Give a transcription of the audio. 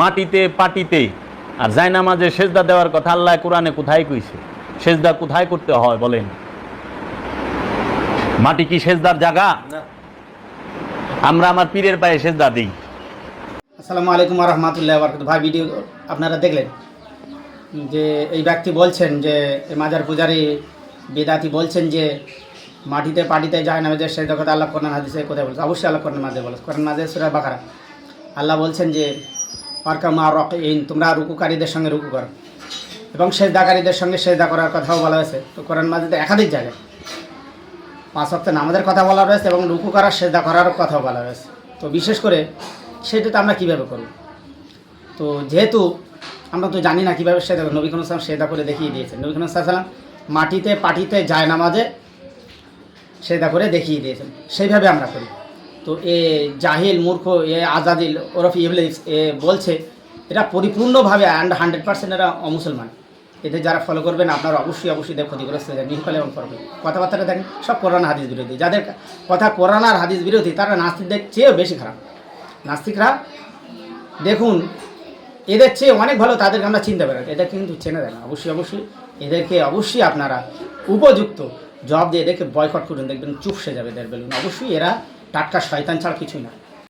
মাটিতে পাটিতে আর জায়নামাজে সেজদা দেওয়ার কথা আল্লাহ কোরআনে কোথায় কইছে? সেজদা কোথায় করতে হয় বলেন? মাটি কি সেজদার জায়গা? আমরা আমার পীরের পায়ে সেজদা দিই। আসসালামু আলাইকুম রহমতুল্লাহ বরকত ভাই ভিডিও আপনারা দেখলেন যে এই ব্যক্তি বলছেন যে মাজার পূজারী বেদাতি বলছেন যে মাটিতে পাটিতে যায় না যে সেই কথা আল্লাহ কোরআন হাদিসে কোথায় বলছে? অবশ্যই আল্লাহ কোরআন মাঝে বলেছে। কোরআন মাঝে সুরা বাকারা। আল্লাহ বলছেন যে পার্কা মা রক ইন তোমরা রুকুকারীদের সঙ্গে রুকু করো। এবং সেজদাকারীদের সঙ্গে সেজদা করার কথাও বলা হয়েছে। তো কোরআন মাঝে একাধিক জায়গায়। পাঁচ সপ্তাহে নামাজের কথা বলা রয়েছে এবং রুকু করার সেজদা করারও কথাও বলা রয়েছে। তো বিশেষ করে সেটা তো আমরা কীভাবে করব? তো যেহেতু আমরা তো জানি না কীভাবে সেদা নবী খান সালাম সেদা করে দেখিয়ে দিয়েছেন। নবী খান সাল্লাম মাটিতে, পাটিতে যায় নামাজে সেদা করে দেখিয়ে দিয়েছেন। সেইভাবে আমরা করি। তো এ জাহিল, মূর্খ, এ আজাদিল, ওরফ ইবলিস, এ বলছে এরা পরিপূর্ণভাবে অ্যান্ড হান্ড্রেড পার্সেন্ট এরা অমুসলমান। এদের যারা ফলো করবেন, আপনারা অবশ্যই অবশ্যই দেখ ক্ষতিগ্রস্ত হয়ে নিষ্ফলে এবং করবেন কথাবার্তা দেখেন, সব কোরআন হাদিস বিরোধী। যাদের কথা কোরআন আর হাদিস বিরোধী, তারা নাস্তিকদের চেয়েও বেশি খারাপ। নাস্তিকরা, দেখুন, এদের চেয়ে অনেক ভালো তাদেরকে আমরা চিনতে পারি। এদের কিন্তু চেনে দেয় না। অবশ্যই অবশ্যই, এদেরকে অবশ্যই আপনারা উপযুক্ত জবাব দিয়ে এদেরকে বয়কট করুন, দেখবেন চুপসে যাবে এদের বেলুন। অবশ্যই এরা টাটকা শয়তান ছাড়া কিছুই না।